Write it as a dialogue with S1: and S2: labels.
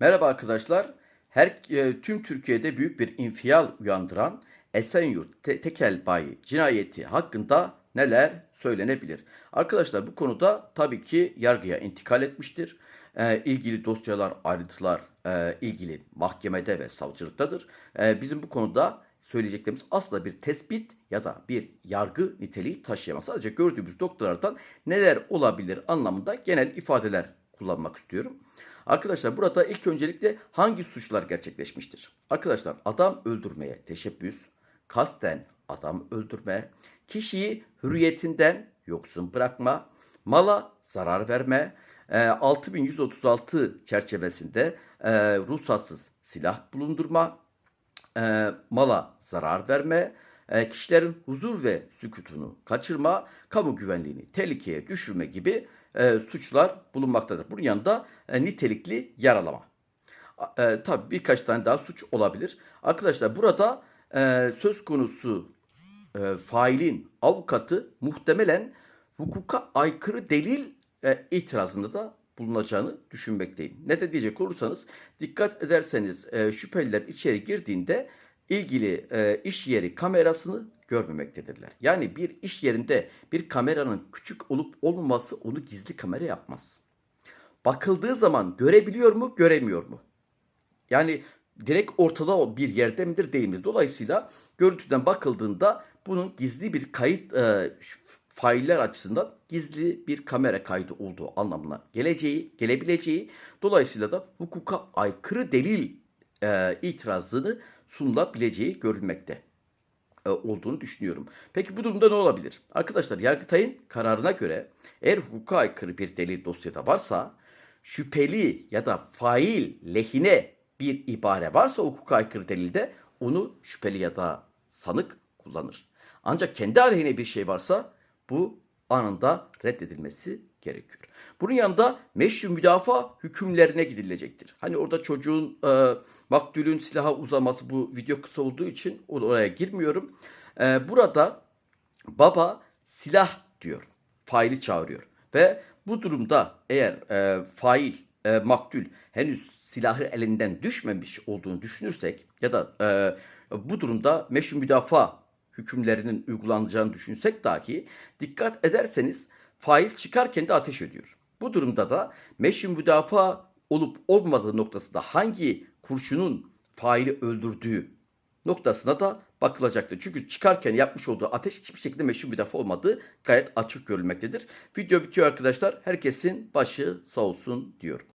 S1: Merhaba arkadaşlar. Her e, tüm Türkiye'de büyük bir infial uyandıran Esenyurt Te- Tekel Bayi cinayeti hakkında neler söylenebilir? Arkadaşlar bu konuda tabii ki yargıya intikal etmiştir. E, ilgili dosyalar, ayrıntılar e, ilgili mahkemede ve savcılıktadır. E, bizim bu konuda söyleyeceklerimiz asla bir tespit ya da bir yargı niteliği taşıyamaz. Sadece gördüğümüz noktalardan neler olabilir anlamında genel ifadeler kullanmak istiyorum. Arkadaşlar burada ilk öncelikle hangi suçlar gerçekleşmiştir? Arkadaşlar adam öldürmeye teşebbüs, kasten adam öldürme, kişiyi hürriyetinden yoksun bırakma, mala zarar verme, e, 6136 çerçevesinde e, ruhsatsız silah bulundurma, e, mala zarar verme, e, kişilerin huzur ve sükutunu kaçırma, kamu güvenliğini tehlikeye düşürme gibi e, suçlar bulunmaktadır. Bunun yanında e, nitelikli yaralama. E, tabii birkaç tane daha suç olabilir. Arkadaşlar burada e, söz konusu e, failin avukatı muhtemelen hukuka aykırı delil e, itirazında da bulunacağını düşünmekteyim. Ne de diyecek olursanız dikkat ederseniz e, şüpheliler içeri girdiğinde ilgili e, iş yeri kamerasını görmemektedirler. Yani bir iş yerinde bir kameranın küçük olup olmaması onu gizli kamera yapmaz. Bakıldığı zaman görebiliyor mu, göremiyor mu? Yani direkt ortada bir yerde midir değil mi? Dolayısıyla görüntüden bakıldığında bunun gizli bir kayıt e, failler açısından gizli bir kamera kaydı olduğu anlamına geleceği, gelebileceği dolayısıyla da hukuka aykırı delil e, itirazını sunulabileceği görülmekte e, olduğunu düşünüyorum. Peki bu durumda ne olabilir? Arkadaşlar Yargıtay'ın kararına göre eğer hukuka aykırı bir delil dosyada varsa şüpheli ya da fail lehine bir ibare varsa hukuka aykırı delilde onu şüpheli ya da sanık kullanır. Ancak kendi aleyhine bir şey varsa bu anında reddedilmesi gerekiyor. Bunun yanında meşru müdafaa hükümlerine gidilecektir. Hani orada çocuğun e, maktulün silaha uzaması bu video kısa olduğu için oraya girmiyorum. E, burada baba silah diyor. Faili çağırıyor. Ve bu durumda eğer e, fail, e, maktul henüz silahı elinden düşmemiş olduğunu düşünürsek ya da e, bu durumda meşru müdafaa hükümlerinin uygulanacağını düşünsek dahi dikkat ederseniz fail çıkarken de ateş ediyor. Bu durumda da meşru müdafaa olup olmadığı noktasında hangi kurşunun faili öldürdüğü noktasına da bakılacaktır. Çünkü çıkarken yapmış olduğu ateş hiçbir şekilde meşru müdafaa olmadığı gayet açık görülmektedir. Video bitiyor arkadaşlar. Herkesin başı sağ olsun diyorum.